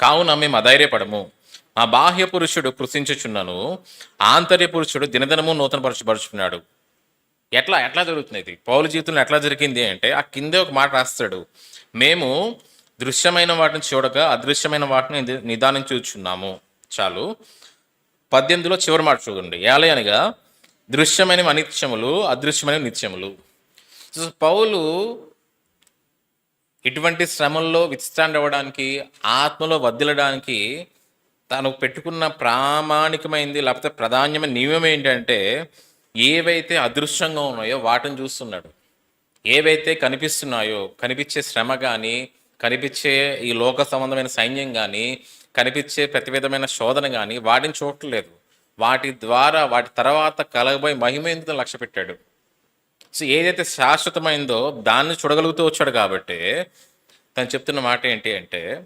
కావున మేము అధైర్యపడము. మా బాహ్య పురుషుడు కృషించుచున్నాను ఆంతర్య పురుషుడు దినదినము నూతనపరచబరుచుకున్నాడు ఎట్లా ఎట్లా జరుగుతుంది ఇది? పౌలు జీవితంలో ఎట్లా జరిగింది అంటే ఆ కిందే ఒక మాట రాస్తాడు. మేము దృశ్యమైన వాటిని చూడక అదృశ్యమైన వాటిని నిదానం నిదానించుచున్నాము చాలు. పద్దెనిమిదిలో చివరి మాట చూడండి. ఏలే అనగా దృశ్యమైన అనిత్యములు అదృశ్యమైన నిత్యములు. పౌలు ఇటువంటి శ్రమల్లో విత్స్టాండ్ అవ్వడానికి ఆత్మలో వదిలడానికి తను పెట్టుకున్న ప్రామాణికమైంది లేకపోతే ప్రధాన్యమైన నియమం ఏంటంటే ఏవైతే అదృశ్యంగా ఉన్నాయో వాటిని చూస్తున్నాడు. ఏవైతే కనిపిస్తున్నాయో కనిపించే శ్రమ కానీ కనిపించే ఈ లోక సంబంధమైన సైన్యం కానీ కనిపించే ప్రతి విధమైన శోధన కానీ వాటిని చూడట్లేదు. వాటి ద్వారా వాటి తర్వాత కలగబోయే మహిమేందుకు లక్ష్య పెట్టాడు సో ఏదైతే శాశ్వతమైందో దాన్ని చూడగలుగుతూ వచ్చాడు కాబట్టి తను చెప్తున్న మాట ఏంటి అంటే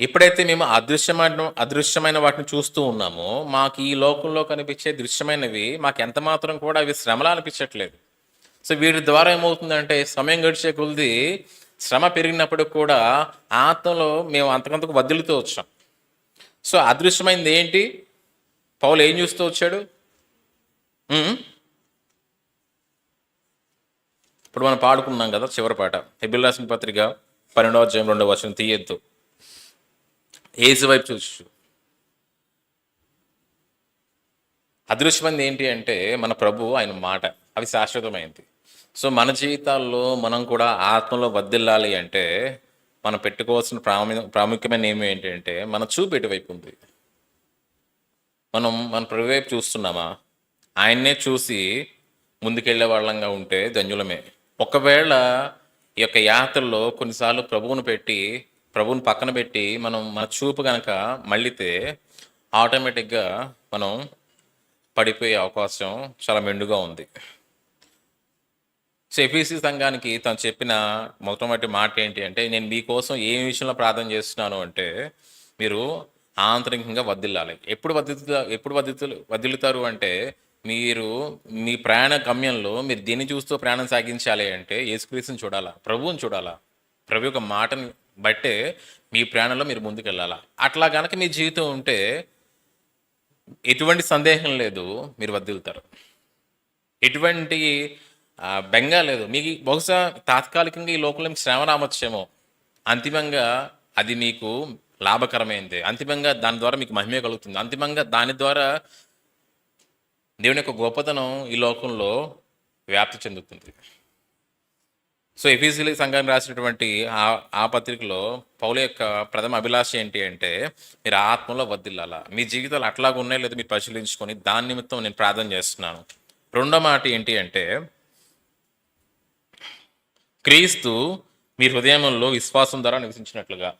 ఎప్పుడైతే మేము అదృశ్యమైన అదృశ్యమైన వాటిని చూస్తూ ఉన్నామో మాకు ఈ లోకంలో కనిపించే దృశ్యమైనవి మాకు ఎంత మాత్రం కూడా అవి శ్రమలా అనిపించట్లేదు. సో వీటి ద్వారా ఏమవుతుందంటే సమయం గడిచే కొద్ది శ్రమ పెరిగినప్పుడు కూడా ఆత్మలో మేము అంతకంతకు వదులుతూ వచ్చాం. సో అదృశ్యమైంది ఏంటి? పౌలు ఏం చూస్తూ వచ్చాడు? ఇప్పుడు మనం పాడుకున్నాం కదా చివరి పాట. హెబిల్ రాసిన పత్రిక పన్నెండవ అధ్యాయం రెండవ వచ్చిన తీయద్దు. ఏసు వైపు చూచు. అదృశ్యమైంది ఏంటి అంటే మన ప్రభు ఆయన మాట. అవి శాశ్వతమైంది. సో మన జీవితాల్లో మనం కూడా ఆత్మలో వద్దిల్లాలి అంటే మనం పెట్టుకోవాల్సిన ప్రాముఖ్య ప్రాముఖ్యమైన ఏమి ఏంటంటే మన చూపు ఎటువైపు ఉంది? మనం మన ప్రభు వైపు చూస్తున్నామా? ఆయన్నే చూసి ముందుకెళ్ళే వాళ్ళంగా ఉంటే ధన్యులమే. ఒకవేళ ఈ యొక్క యాత్రలో కొన్నిసార్లు ప్రభువును పెట్టి ప్రభువుని పక్కన పెట్టి మనం మన చూపు కనుక మళ్ళీతే ఆటోమేటిక్గా మనం పడిపోయే అవకాశం చాలా మెండుగా ఉంది. సో ఎఫీసీ సంఘానికి తను చెప్పిన మొట్టమొదటి మాట ఏంటి అంటే నేను మీకోసం ఏ విషయంలో ప్రార్థన చేస్తున్నాను అంటే మీరు ఆంతరికంగా వదిల్లాలి ఎప్పుడు వదిలి ఎప్పుడు వదిలి వదిలుతారు అంటే మీరు మీ ప్రయాణ గమ్యంలో మీరు దీన్ని చూస్తూ ప్రయాణం సాగించాలి అంటే యేసుక్రీస్తుని చూడాలా? ప్రభువుని చూడాలా? ప్రభు యొక్క మాటని బట్టే మీ ప్రయాణంలో మీరు ముందుకు వెళ్ళాలా అట్లా కనుక మీ జీవితం ఉంటే ఎటువంటి సందేహం లేదు మీరు వదిలుతారు ఎటువంటి బెంగ లేదు. మీకు బహుశా తాత్కాలికంగా ఈ లోకంలో మీకు శ్రమ రావచ్చేమో. అంతిమంగా అది మీకు లాభకరమైంది. అంతిమంగా దాని ద్వారా మీకు మహిమే కలుగుతుంది. అంతిమంగా దాని ద్వారా దేవుని యొక్క గొప్పతనం ఈ లోకంలో వ్యాప్తి చెందుతుంది. సో ఎఫీసీల సంఘాన్ని రాసినటువంటి ఆ ఆ పత్రికలో పౌల యొక్క ప్రథమ అభిలాష ఏంటి అంటే మీరు ఆత్మలో వద్దిల్లాల మీ జీవితాలు అట్లాగా ఉన్నాయి లేదా మీరు పరిశీలించుకొని దాని నిమిత్తం నేను ప్రార్థన చేస్తున్నాను. రెండో మాట ఏంటి అంటే క్రీస్తు మీ హృదయంలో విశ్వాసం ద్వారా నివసించినట్లుగా.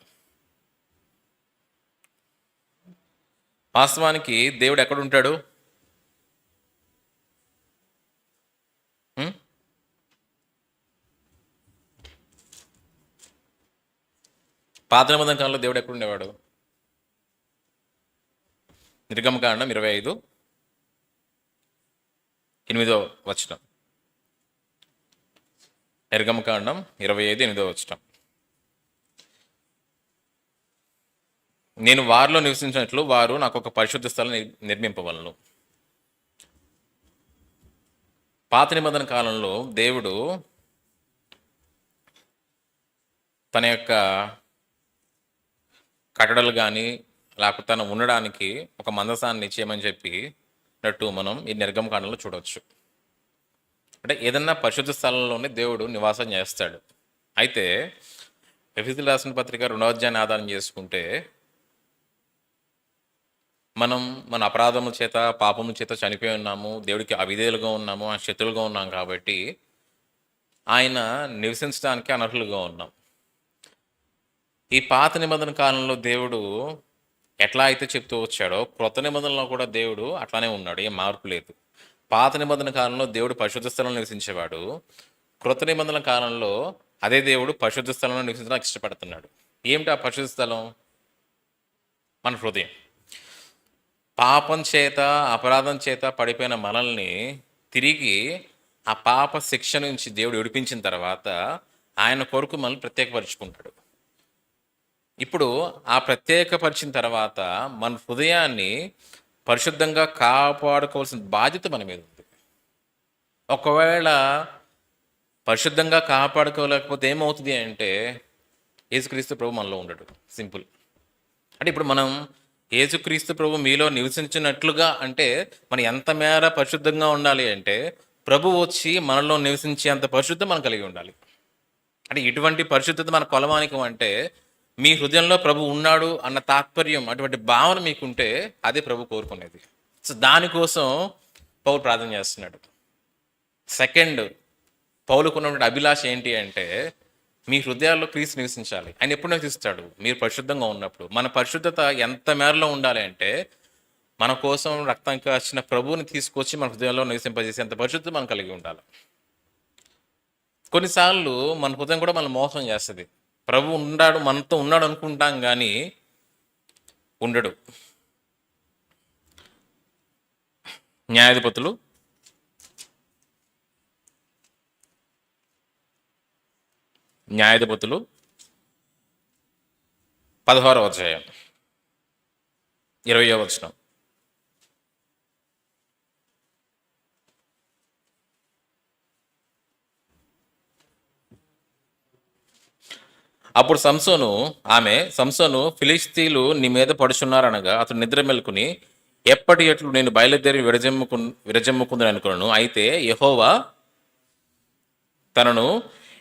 వాస్తవానికి దేవుడు ఎక్కడ ఉంటాడు? పాత నిబంధన కాలంలో దేవుడు ఎక్కడ ఉండేవాడు నిర్గమకాండం ఇరవై ఐదు. ఎనిమిదో వచనం. నిర్గమకాండం ఇరవై ఐదు ఎనిమిదో వచనం. నేను వారిలో నివసించినట్లు వారు నాకు ఒక పరిశుద్ధ స్థలం నిర్మింపవలను. పాత నిబంధన కాలంలో దేవుడు తన యొక్క కట్టడలు కానీ లేకపోతే తను ఉండడానికి ఒక మందసాన్ని ఇచ్చేయమని చెప్పి నట్టు మనం ఈ నిర్గమకాండంలో చూడవచ్చు అంటే ఏదన్నా పరిశుద్ధ స్థలంలోనే దేవుడు నివాసం చేస్తాడు. అయితే ఎఫిజిల్ రాసిన పత్రిక రెండవ ఆధారం చేసుకుంటే మనం మన అపరాధముల చేత పాపముల చేత చనిపోయి ఉన్నాము దేవుడికి అవిధేయులుగా ఉన్నాము ఆ శత్రులుగా ఉన్నాం కాబట్టి ఆయన నివసించడానికి అనర్హులుగా ఉన్నాం. ఈ పాత నిబంధన కాలంలో దేవుడు ఎట్లా అయితే చెప్తూ వచ్చాడో క్రొత్త నిబంధనలో కూడా దేవుడు అట్లానే ఉన్నాడు ఏం మార్పు లేదు. పాత నిబంధన కాలంలో దేవుడు పరిశుద్ధ స్థలంలో నివసించేవాడు క్రొత్త నిబంధన కాలంలో అదే దేవుడు పరిశుద్ధ స్థలంలో నివసించడానికి ఇష్టపడుతున్నాడు. ఏమిటి ఆ పరిశుద్ధ స్థలం? మన హృదయం. పాపం చేత అపరాధం చేత పడిపోయిన మనల్ని తిరిగి ఆ పాప శిక్ష నుంచి దేవుడు విడిపించిన తర్వాత ఆయన కొరకు మనల్ని ప్రత్యేకపరుచుకుంటాడు. ఇప్పుడు ఆ ప్రత్యేకపరిచిన తర్వాత మన హృదయాన్ని పరిశుద్ధంగా కాపాడుకోవాల్సిన బాధ్యత మన మీద ఉంది. ఒకవేళ పరిశుద్ధంగా కాపాడుకోలేకపోతే ఏమవుతుంది అంటే యేసుక్రీస్తు ప్రభు మనలో ఉండడు. సింపుల్. అంటే ఇప్పుడు మనం యేసుక్రీస్తు ప్రభు మీలో నివసించినట్లుగా అంటే మనం ఎంత మేర పరిశుద్ధంగా ఉండాలి అంటే ప్రభు వచ్చి మనలో నివసించేంత పరిశుద్ధం మనం కలిగి ఉండాలి. అంటే ఇటువంటి పరిశుద్ధత మన కొలమానికం అంటే మీ హృదయంలో ప్రభు ఉన్నాడు అన్న తాత్పర్యం అటువంటి భావన మీకుంటే అదే ప్రభు కోరుకునేది. సో దానికోసం పౌలు ప్రార్థన చేస్తున్నాడు. సెకండ్ పౌలుకున్నటువంటి అభిలాష ఏంటి అంటే మీ హృదయాల్లో క్రీస్తు నివసించాలి. ఆయన ఎప్పుడు నివసిస్తాడు? మీరు పరిశుద్ధంగా ఉన్నప్పుడు. మన పరిశుద్ధత ఎంత మేరలో ఉండాలి అంటే మన కోసం రక్తం కాచిన ప్రభువుని తీసుకొచ్చి మన హృదయంలో నివసింపజేసేంత పరిశుద్ధి మనం కలిగి ఉండాలి. కొన్నిసార్లు మన హృదయం కూడా మనం మోసం చేస్తుంది. ప్రభు ఉన్నాడు మనతో ఉన్నాడు అనుకుంటాం కానీ ఉండడు. న్యాయాధిపతులు న్యాయాధిపతులు పదహారవ అధ్యాయం ఇరవయో వచనం. అప్పుడు సంసోను ఆమె సంసోను ఫిలిస్తీన్లు నీ మీద పడుచున్నారనగా అతడు నిద్ర మెలుకుని ఎప్పటి ఎట్లు నేను బయలుదేరి విరజమ్ముకు విరజమ్ముకుందని అనుకున్నాను. అయితే యహోవా తనను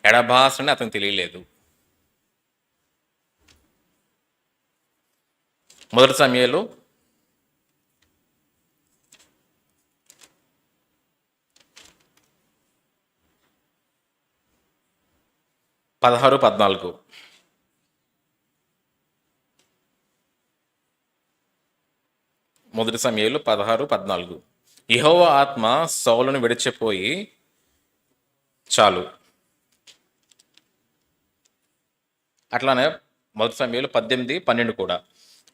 ఎడబాసని అతను తెలియలేదు. మొదటి సమయంలో పదహారు పద్నాలుగు. మొదటి సమయంలో పదహారు పద్నాలుగు. ఇహోవ ఆత్మ సౌలను విడిచిపోయి చాలు. అట్లానే మొదటి సమయంలో పద్దెనిమిది పన్నెండు కూడా.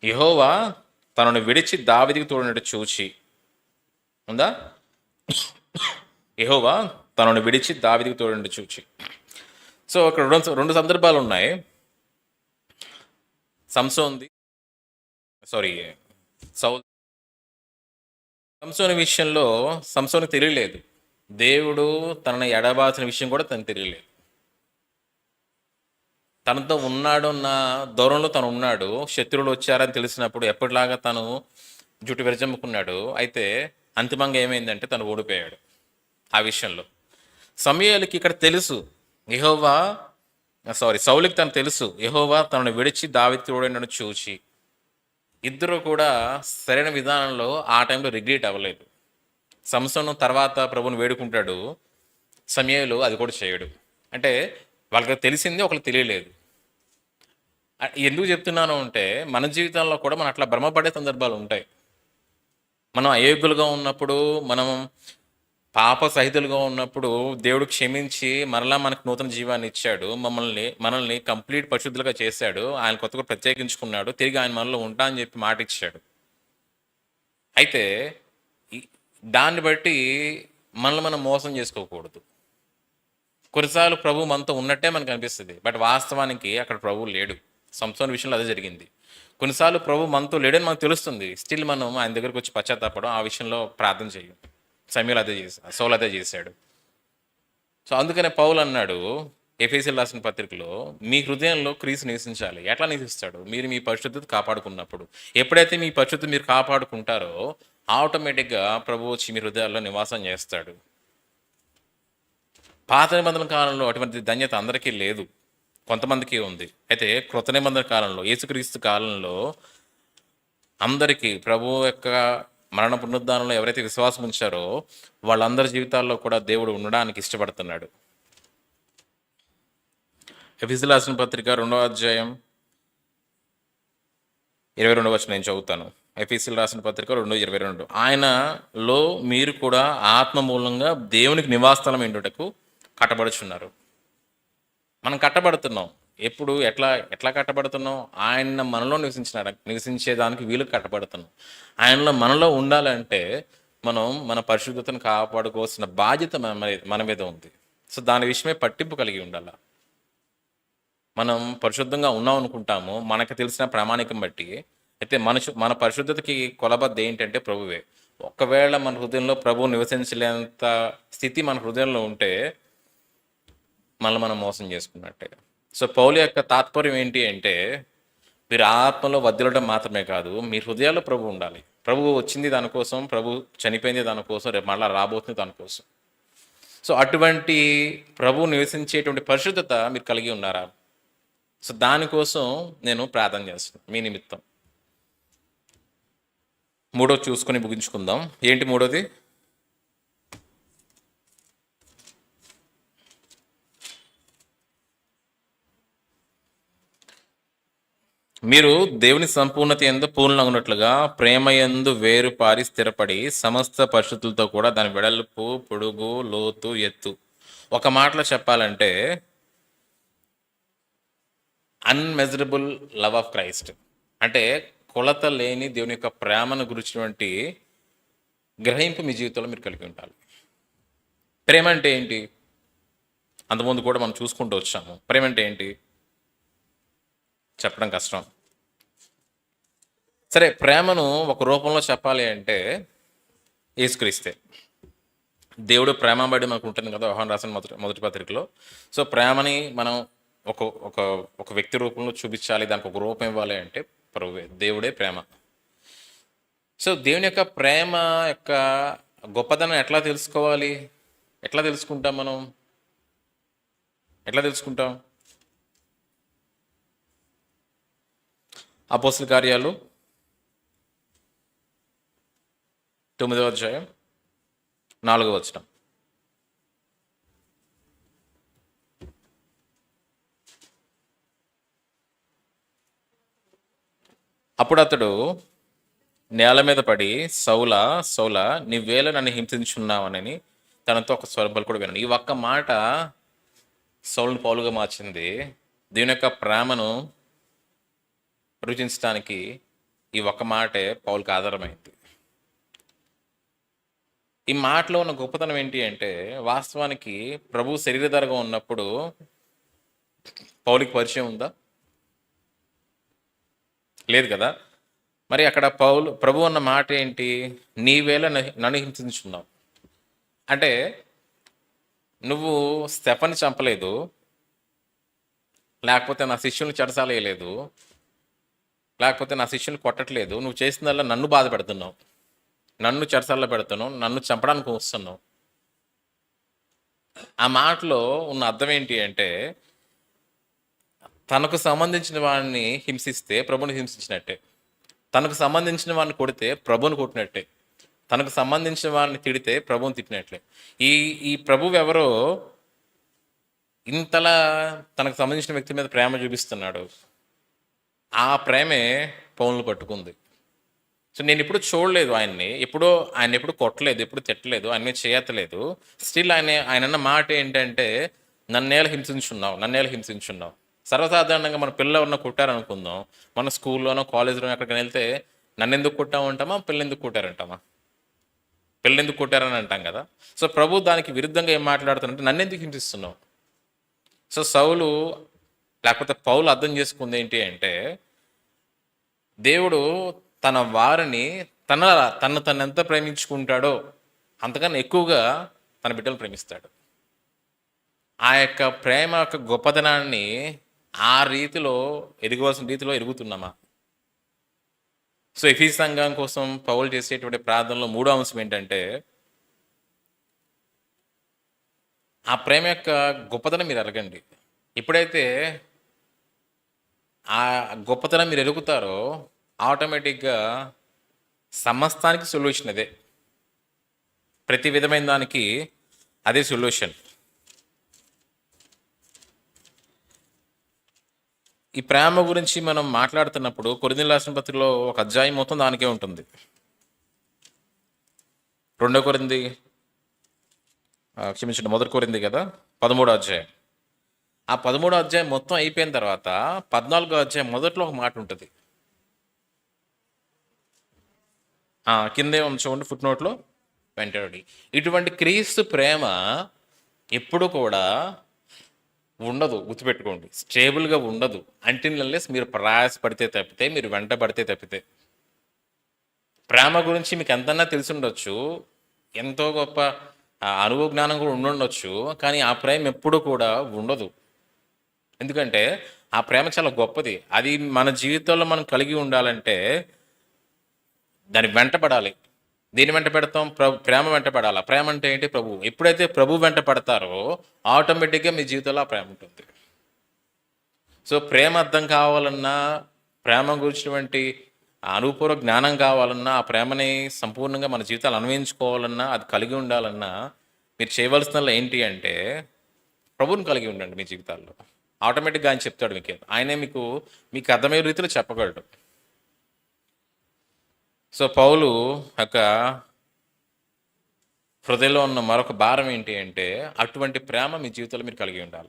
ఇహోవా తనను విడిచి దావిదికి తోడినట్టు చూచి. ఉందా? ఇహోవా తనను విడిచి దావిదికి తోడినట్టు చూచి. సో ఇక్కడ రెండు రెండు సందర్భాలు ఉన్నాయి. సంసోంది సారీ సౌ సంసోని విషయంలో సంసోనికి తెలియలేదు. దేవుడు తనని ఎడబాసిన విషయం కూడా తనకు తెలియలేదు. తనతో ఉన్నాడు అన్న దూరంలో తను ఉన్నాడు. శత్రువులు వచ్చారని తెలిసినప్పుడు ఎప్పటిలాగా తను జుట్టు విరజమ్ముకున్నాడు. అయితే అంతిమంగా ఏమైందంటే తను ఓడిపోయాడు ఆ విషయంలో. సమయాలకి ఇక్కడ తెలుసు. యెహోవా సారీ సౌలికి తను తెలుసు. యెహోవా తనను విడిచి దావితి చూచి ఇద్దరు కూడా సరైన విధానంలో ఆ టైంలో రిగ్రెట్ అవ్వలేదు. సంస్థను తర్వాత ప్రభుని వేడుకుంటాడు. సమయంలో అది కూడా చేయడు. అంటే వాళ్ళకి తెలిసింది ఒకరికి తెలియలేదు. ఎందుకు చెప్తున్నాను అంటే మన జీవితంలో కూడా మనం అట్లా భ్రమపడే సందర్భాలు ఉంటాయి. మనం అయోగ్యులుగా ఉన్నప్పుడు మనం పాప సహితులుగా ఉన్నప్పుడు దేవుడు క్షమించి మరలా మనకు నూతన జీవాన్ని ఇచ్చాడు. మమ్మల్ని మనల్ని కంప్లీట్ పరిశుద్ధులుగా చేశాడు. ఆయన కొత్తగా ప్రత్యేకించుకున్నాడు. తిరిగి ఆయన మనలో ఉంటా అని చెప్పి మాట ఇచ్చాడు. అయితే దాన్ని బట్టి మనల్ని మనం మోసం చేసుకోకూడదు. కొన్నిసార్లు ప్రభు మనతో ఉన్నట్టే మనకు అనిపిస్తుంది. బట్ వాస్తవానికి అక్కడ ప్రభు లేడు. సంసోన్ విషయంలో అదే జరిగింది. కొన్నిసార్లు ప్రభు మనతో లేడని మనకు తెలుస్తుంది. స్టిల్ మనం ఆయన దగ్గరకు వచ్చి పశ్చాత్తాపడం ఆ విషయంలో ప్రార్థన చేయం. సమయంలో అదే చేశాడు సౌలు అదే చేశాడు. సో అందుకనే పౌలు అన్నాడు ఎఫ్ఎస్ఎల్ రాసిన పత్రికలో మీ హృదయంలో క్రీస్తు నివసించాలి. ఎట్లా నివసిస్తాడు? మీరు మీ పరిశుద్ధత కాపాడుకున్నప్పుడు. ఎప్పుడైతే మీ పరిశుద్ధి మీరు కాపాడుకుంటారో ఆటోమేటిక్గా ప్రభు వచ్చి మీ హృదయాల్లో నివాసం చేస్తాడు. పాత నిబంధన కాలంలో అటువంటి ధన్యత అందరికీ లేదు. కొంతమందికి ఉంది. అయితే కృత నిబంధన కాలంలో యేసుక్రీస్తు కాలంలో అందరికీ ప్రభు యొక్క మరణ పునరుద్ధానంలో ఎవరైతే విశ్వాసం ఉంచారో వాళ్ళందరి జీవితాల్లో కూడా దేవుడు ఉండడానికి ఇష్టపడుతున్నాడు. ఎఫిజిలాసిన పత్రిక రెండవ అధ్యాయం ఇరవై రెండవ వచ్చిన నేను చదువుతాను. ఎఫీసీలు రాసిన పత్రిక రెండు ఇరవై రెండు. ఆయనలో మీరు కూడా ఆత్మ మూలంగా దేవునికి నివాసస్థలం ఏంటుటకు కట్టబడుచున్నారు. మనం కట్టబడుతున్నాం. ఎప్పుడు ఎట్లా ఎట్లా కట్టబడుతున్నాం ఆయన మనలో నివసించిన నివసించేదానికి వీలు కట్టబడుతున్నాం ఆయనలో మనలో ఉండాలంటే మనం మన పరిశుద్ధతను కాపాడుకోవాల్సిన బాధ్యత మన మన మీద ఉంది. సో దాని విషయమే పట్టింపు కలిగి ఉండాల. మనం పరిశుద్ధంగా ఉన్నాం అనుకుంటాము. మనకు తెలిసిన ప్రామాణికం బట్టి. అయితే మనుషు మన పరిశుద్ధతకి కొలబద్ద ఏంటంటే ప్రభువే. ఒకవేళ మన హృదయంలో ప్రభు నివసించలేంత స్థితి మన హృదయంలో ఉంటే మనల్ని మనం మోసం చేసుకున్నట్టే. సో పౌలు యొక్క తాత్పర్యం ఏంటి అంటే మీరు ఆత్మలో వదిలడం మాత్రమే కాదు మీ హృదయాల్లో ప్రభు ఉండాలి. ప్రభు వచ్చింది దానికోసం ప్రభు చనిపోయింది దానికోసం రేపు మళ్ళీ రాబోతుంది దానికోసం. సో అటువంటి ప్రభు నివసించేటువంటి పరిశుద్ధత మీరు కలిగి ఉన్నారా? సో దానికోసం నేను ప్రార్థన చేస్తాను మీ నిమిత్తం. మూడో చూసుకొని ముగించుకుందాం. ఏంటి మూడోది? మీరు దేవుని సంపూర్ణత ఎందు పూర్ణగున్నట్లుగా ప్రేమ ఎందు వేరు పారి స్థిరపడి సమస్త పరిస్థితులతో కూడా దాని వెడల్పు పొడుగు లోతు ఎత్తు. ఒక మాటలో చెప్పాలంటే అన్మెజరబుల్ లవ్ ఆఫ్ క్రైస్ట్ అంటే కొలత లేని దేవుని యొక్క ప్రేమను గురించినటువంటి గ్రహింపు మీ జీవితంలో మీరు కలిగి ఉండాలి. ప్రేమ అంటే ఏంటి? అంతకుముందు కూడా మనం చూసుకుంటూ వచ్చాము. ప్రేమ అంటే ఏంటి? చెప్పడం కష్టం. సరే ప్రేమను ఒక రూపంలో చెప్పాలి అంటే ఏసుక్రీస్తే దేవుడు ప్రేమబడి మనకు ఉంటుంది కదా వ్యవహారం రాసిన మొదటి మొదటి పత్రికలో. సో ప్రేమని మనం ఒక ఒక ఒక వ్యక్తి రూపంలో చూపించాలి దానికి ఒక రూపం ఇవ్వాలి అంటే ప్రభువే దేవుడే ప్రేమ. సో దేవుని యొక్క ప్రేమ యొక్క గొప్పదనం ఎట్లా తెలుసుకోవాలి? ఎట్లా తెలుసుకుంటాం మనం? ఎట్లా తెలుసుకుంటాం? అపోస్తుల కార్యాలు తొమ్మిదవ అధ్యాయం నాలుగవ వచనం. అప్పుడు అతడు నేల మీద పడి సౌల సౌల నీవేళ నన్ను హింసించున్నావనని తనతో ఒక స్వరబలు కూడా విన్నాను ఈ ఒక్క మాట సౌలుని పౌలుగా మార్చింది. దీని యొక్క ప్రేమను రుచించడానికి ఈ ఒక్క మాటే పౌలుకి ఆధారమైంది. ఈ మాటలో ఉన్న గొప్పతనం ఏంటి అంటే వాస్తవానికి ప్రభు శరీరధరగా ఉన్నప్పుడు పౌలికి పరిచయం ఉందా? లేదు కదా? మరి అక్కడ పౌలు ప్రభు అన్న మాట ఏంటి? నీవేళ నన్ను హింసించున్నావు అంటే నువ్వు స్టెఫని చంపలేదు లేకపోతే నా శిష్యుని చెడసాలేయలేదు లేకపోతే నా శిష్యులు కొట్టట్లేదు. నువ్వు చేసిందల్లా నన్ను బాధ పెడుతున్నావు. నన్ను చెరసల్లో పెడుతున్నావు. నన్ను చంపడానికి వస్తున్నావు. ఆ మాటలో ఉన్న అర్థం ఏంటి అంటే తనకు సంబంధించిన వాడిని హింసిస్తే ప్రభుని హింసించినట్టే. తనకు సంబంధించిన వాడిని కొడితే ప్రభుని కొట్టినట్టే. తనకు సంబంధించిన వాడిని తిడితే ప్రభుని తిట్టినట్లే. ఈ ఈ ప్రభువు ఎవరో ఇంతలా తనకు సంబంధించిన వ్యక్తి మీద ప్రేమ చూపిస్తున్నాడు. ఆ ప్రేమే పౌన్లు పట్టుకుంది. సో నేను ఇప్పుడు చూడలేదు ఆయన్ని. ఎప్పుడో ఆయన ఎప్పుడు కొట్టలేదు ఎప్పుడు తిట్టలేదు ఆయన మీద చేయతలేదు స్టిల్ ఆయన ఆయన అన్న మాట ఏంటంటే నన్నేళ్ళు హింసించున్నావు నన్నేళ్ళు హింసించున్నావు. సర్వసాధారణంగా మన పిల్ల ఉన్న కొట్టారనుకుందాం. మన స్కూల్లోనో కాలేజీలోనో ఎక్కడికి వెళ్తే నన్ను ఎందుకు కొట్టావు అంటామా పిల్లలు ఎందుకు కొట్టారంటామా? పిల్ల ఎందుకు కొట్టారని అంటాం కదా. సో ప్రభు దానికి విరుద్ధంగా ఏం మాట్లాడుతానంటే నన్ను ఎందుకు హింసిస్తున్నావు? సో సౌలు లేకపోతే పౌలు అర్థం చేసుకుంది ఏంటి అంటే దేవుడు తన వారిని తన తను తను ఎంత ప్రేమించుకుంటాడో అంతకన్నా ఎక్కువగా తన బిడ్డలు ప్రేమిస్తాడు. ఆ యొక్క ప్రేమ యొక్క గొప్పదనాన్ని ఆ రీతిలో ఎదగవలసిన రీతిలో ఎరుగుతున్నామా సో ఎఫీ సంఘం కోసం పౌలు చేసేటువంటి ప్రార్థనలో మూడో అంశం ఏంటంటే ఆ ప్రేమ యొక్క గొప్పతనం మీరు ఎరగండి ఎప్పుడైతే ఆ గొప్పతనం మీరు ఎరుగుతారో ఆటోమేటిక్గా సమస్తానికి సొల్యూషన్ అదే. ప్రతి విధమైన దానికి అదే సొల్యూషన్. ఈ ప్రేమ గురించి మనం మాట్లాడుతున్నప్పుడు కొరింది రాసిన పత్రికలో ఒక అధ్యాయం మొత్తం దానికే ఉంటుంది. రెండో కొరింది క్షమించండి మొదటి కొరింది కదా? పదమూడో అధ్యాయం. ఆ పదమూడో అధ్యాయం మొత్తం అయిపోయిన తర్వాత పద్నాలుగో అధ్యాయం మొదట్లో ఒక మాట ఉంటుంది. కిందే ఉంది చూడండి ఫుట్ నోట్లో వెంటబడి ఇటువంటి క్రీస్తు ప్రేమ ఎప్పుడు కూడా ఉండదు గుర్తుపెట్టుకోండి. స్టేబుల్గా ఉండదు. అంటిన్లెస్ మీరు ప్రయాసపడితే తప్పితే మీరు వెంట పడితే తప్పితే. ప్రేమ గురించి మీకు ఎంతన్నా తెలిసి ఉండొచ్చు. ఎంతో గొప్ప అనుభవ జ్ఞానం కూడా ఉండుండొచ్చు కానీ ఆ ప్రేమ ఎప్పుడు కూడా ఉండదు. ఎందుకంటే ఆ ప్రేమ చాలా గొప్పది. అది మన జీవితంలో మనం కలిగి ఉండాలంటే దాని వెంటపడాలి దీని వెంట పెడతాం? ప్రభు ప్రేమ వెంట పడాలి? ప్రేమ అంటే ఏంటి? ప్రభు ఎప్పుడైతే ప్రభు వెంట పడతారో ఆటోమేటిక్గా మీ జీవితంలో ఆ ప్రేమ ఉంటుంది. సో ప్రేమ అర్థం కావాలన్నా ప్రేమ గురించినటువంటి అనుపూర్వ జ్ఞానం కావాలన్నా ఆ ప్రేమని సంపూర్ణంగా మన జీవితాలు అన్వయించుకోవాలన్నా అది కలిగి ఉండాలన్నా మీరు చేయవలసిన ఏంటి అంటే ప్రభువుని కలిగి ఉండండి మీ జీవితాల్లో. ఆటోమేటిక్గా ఆయన చెప్తాడు మీకు. ఆయనే మీకు మీకు అర్థమయ్యే రీతిలో చెప్పగలడు. సో పౌలు యొక్క హృదయంలో ఉన్న మరొక భారం ఏంటి అంటే అటువంటి ప్రేమ మీ జీవితంలో మీరు కలిగి ఉండాలి.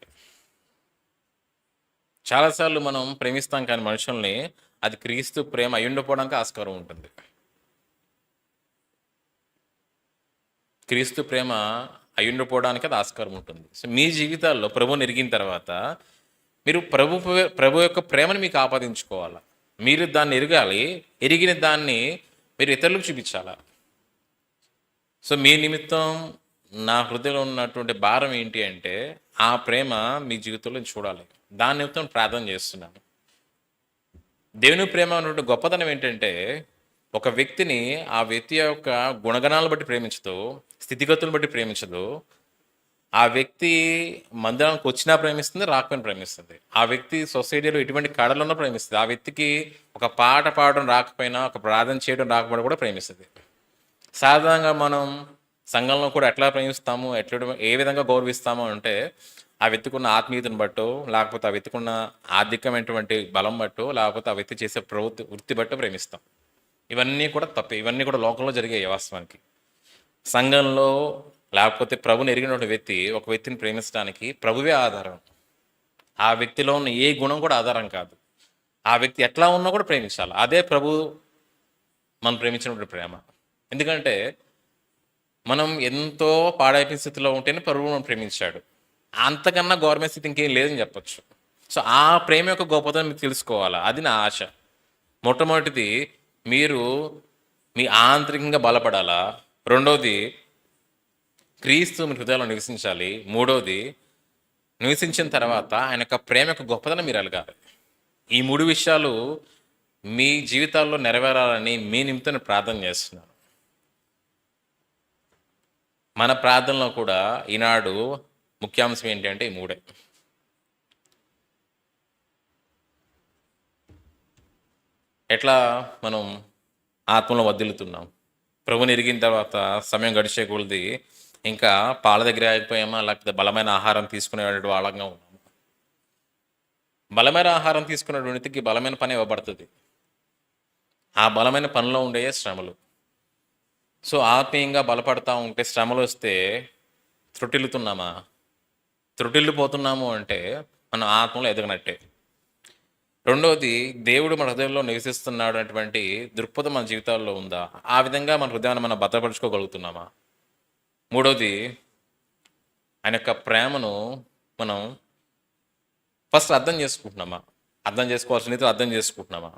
చాలాసార్లు మనం ప్రేమిస్తాం కానీ మనుషుల్ని అది క్రీస్తు ప్రేమ అయ్యుండిపోవడానికి ఆస్కారం ఉంటుంది. క్రీస్తు ప్రేమ అయ్యుండిపోవడానికి అది ఆస్కారం ఉంటుంది. సో మీ జీవితాల్లో ప్రభుని ఎరిగిన తర్వాత మీరు ప్రభు ప్రభు యొక్క ప్రేమను మీకు ఆపాదించుకోవాలి? మీరు దాన్ని ఎరగాలి ఎరిగిన దాన్ని మీరు ఇతరులకు చూపించాలా? సో మీ నిమిత్తం నా హృదయంలో ఉన్నటువంటి భారం ఏంటి అంటే ఆ ప్రేమ మీ జీవితంలో చూడాలి. దాని నిమిత్తం ప్రార్థన చేస్తున్నాను. దేవుని ప్రేమ అన్నటువంటి గొప్పతనం ఏంటంటే ఒక వ్యక్తిని ఆ వ్యక్తి యొక్క గుణగణాలను బట్టి ప్రేమించదు స్థితిగతులను బట్టి ప్రేమించదు ఆ వ్యక్తి మందిరానికి వచ్చినా ప్రేమిస్తుంది రాకపోయినా ప్రేమిస్తుంది. ఆ వ్యక్తి సొసైటీలో ఎటువంటి కడలున్నా ప్రేమిస్తుంది. ఆ వ్యక్తికి ఒక పాట పాడడం రాకపోయినా ఒక ప్రార్థన చేయడం రాకపోయినా కూడా ప్రేమిస్తుంది. సాధారణంగా మనం సంఘంలో కూడా ఎట్లా ప్రేమిస్తాము ఎట్లా ఏ విధంగా గౌరవిస్తాము అంటే ఆ వ్యక్తికున్న ఆత్మీయతను బట్టో లేకపోతే ఆ వ్యక్తికున్న ఆర్థికమైనటువంటి బలం బట్టో లేకపోతే ఆ వ్యక్తి చేసే ప్రవృత్తి వృత్తి బట్టో ప్రేమిస్తాం. ఇవన్నీ కూడా తప్పే ఇవన్నీ కూడా లోకంలో జరిగే వాస్తవానికి సంఘంలో లేకపోతే ప్రభుని ఎరిగినటువంటి వ్యక్తి ఒక వ్యక్తిని ప్రేమించడానికి ప్రభువే ఆధారం. ఆ వ్యక్తిలో ఉన్న ఏ గుణం కూడా ఆధారం కాదు. ఆ వ్యక్తి ఎట్లా ఉన్నా కూడా ప్రేమించాలి. అదే ప్రభు మనం ప్రేమించినటువంటి ప్రేమ. ఎందుకంటే మనం ఎంతో పాడైపోయిన స్థితిలో ఉంటేనే ప్రభువు మనం ప్రేమించాడు. అంతకన్నా గవర్నమెంట్ స్థితి ఇంకేం లేదని చెప్పచ్చు. సో ఆ ప్రేమ యొక్క గొప్పతనం మీకు తెలుసుకోవాలా? అది నా ఆశ. మొట్టమొదటిది మీరు మీ ఆంతరికంగా బలపడాలా? రెండోది క్రీస్తు మీ హృదయంలో నివసించాలి. మూడోది నివసించిన తర్వాత ఆయన యొక్క ప్రేమ యొక్క గొప్పతనం మీరు అలగాలి ఈ మూడు విషయాలు మీ జీవితాల్లో నెరవేరాలని మీ నిమిత్తం ప్రార్థన చేస్తున్నాను. మన ప్రార్థనలో కూడా ఈనాడు ముఖ్యాంశం ఏంటి అంటే ఈ మూడే. ఎట్లా మనం ఆత్మలో వదిలుతున్నాం? ప్రభుని ఎరిగిన తర్వాత సమయం గడిచే కొలది ఇంకా పాల దగ్గర ఆగిపోయామా? లేకపోతే బలమైన ఆహారం తీసుకునేటువంటి వాళ్ళంగా ఉన్నాము? బలమైన ఆహారం తీసుకునేటువంటికి బలమైన పని ఇవ్వబడుతుంది. ఆ బలమైన పనిలో ఉండే శ్రమలు. సో ఆత్మీయంగా బలపడతా ఉంటే శ్రమలు వస్తే త్రుటిల్లుతున్నామా? త్రుటిల్లిపోతున్నాము అంటే మన ఆత్మలో ఎదగనట్టే. రెండవది దేవుడు మన హృదయంలో నివసిస్తున్నాడు అటువంటి దృక్పథం మన జీవితాల్లో ఉందా? ఆ విధంగా మన హృదయాన్ని మనం భద్రపరుచుకోగలుగుతున్నామా? మూడవది ఆయన యొక్క ప్రేమను మనం ఫస్ట్ అర్థం చేసుకుంటున్నామా? అర్థం చేసుకోవాల్సిన అర్థం చేసుకుంటున్నామా?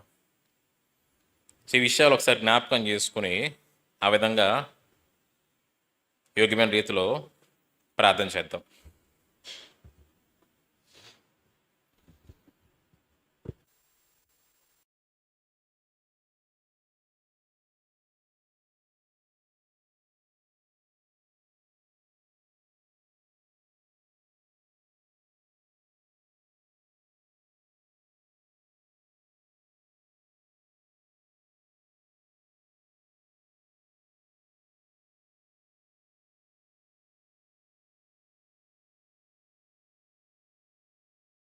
ఈ విషయాలు ఒకసారి జ్ఞాపకం చేసుకుని ఆ విధంగా యోగ్యమైన రీతిలో ప్రార్థన చేద్దాం.